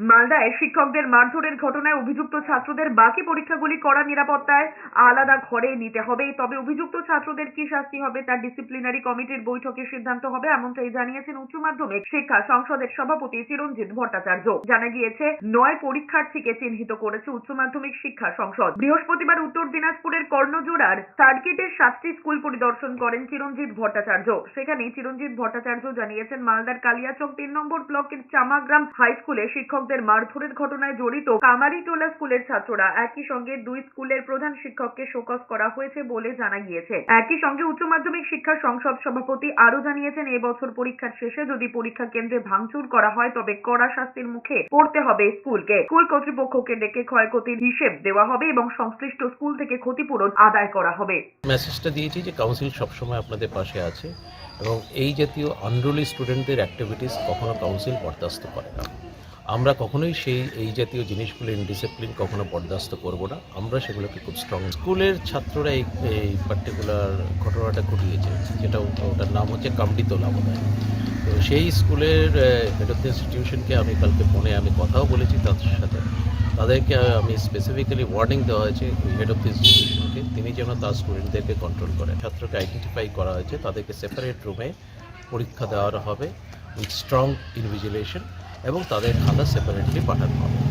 মালদায় শিক্ষকদের মারধরের ঘটনায় অভিযুক্ত ছাত্রদের বাকি পরীক্ষাগুলি কড়া নিরাপত্তায় আলাদা ঘরে নিতে হবে। তবে অভিযুক্ত ছাত্রদের কি শাস্তি হবে তার ডিসিপ্লিনারি কমিটির বৈঠকে সিদ্ধান্ত হবে এমনটাই জানিয়েছেন উচ্চ মাধ্যমিক শিক্ষা সংসদের সভাপতি চিরঞ্জিত ভট্টাচার্য। জানা গিয়েছে, নয় পরীক্ষার্থীকে চিহ্নিত করেছে উচ্চ মাধ্যমিক শিক্ষা সংসদ। বৃহস্পতিবার উত্তর দিনাজপুরের কর্ণজোড়ার সার্কিটের সাতটি স্কুল পরিদর্শন করেন চিরঞ্জিত ভট্টাচার্য। সেখানে চিরঞ্জিত ভট্টাচার্য জানিয়েছেন, মালদার কালিয়াচক তিন নম্বর ব্লকের চামাগ্রাম হাই স্কুলে শিক্ষকদের মারধরের ঘটনায় জড়িত কামারিটোলা স্কুলের ছাত্ররা একই সঙ্গে দুই স্কুলের প্রধান শিক্ষককে শোকজ করা হয়েছে বলে জানা গিয়েছে। একই সঙ্গে উচ্চ মাধ্যমিক শিক্ষা সংসদ সভাপতি আরও জানিয়েছেন এবছর পরীক্ষার শেষে যদি পরীক্ষা কেন্দ্রে ভাঙচুর করা হয়, তবে কড়া শাস্তির মুখে পড়তে হবে স্কুলকে। স্কুল কর্তৃপক্ষকে ডেকে ক্ষয়ক্ষতির হিসেব দেওয়া হবে এবং সংশ্লিষ্ট স্কুল থেকে ক্ষতিপূরণ আদায় করা হবে। মেসেজটা দিয়েছি যে কাউন্সিল সবসময় আপনাদের পাশে আছে এবং এই জাতীয় আনরোলি স্টুডেন্টদের অ্যাক্টিভিটিস কখনো কাউন্সিল বরদাস্ত করে না। আমরা কখনোই সেই এই জাতীয় জিনিসগুলো ইনডিসিপ্লিন কখনো বরদাস্ত করব না। আমরা সেগুলোকে খুব স্ট্রং স্কুলের ছাত্ররা এই এই পার্টিকুলার ঘটনাটা ঘটিয়েছে, যেটা ওটার নাম হচ্ছে কামড়িতলা হয় তো সেই স্কুলের হেড অফ ইনস্টিটিউশনকে আমি কালকে ফোনে আমি কথাও বলেছি তাদের সাথে। তাদেরকে আমি স্পেসিফিক্যালি ওয়ার্নিং দেওয়া হয়েছে হেড অফ ইনস্টিটিউশনকে তিনি যেন তার স্টুডেন্টদেরকে কন্ট্রোল করেন। ছাত্রকে আইডেন্টিফাই করা হয়েছে। তাদেরকে সেপারেট রুমে পরীক্ষা দেওয়া হবে। উইথ স্ট্রং ইনভিজিলেশন এবং তাদের খাতা সেপারেটলি পাঠানো হবে।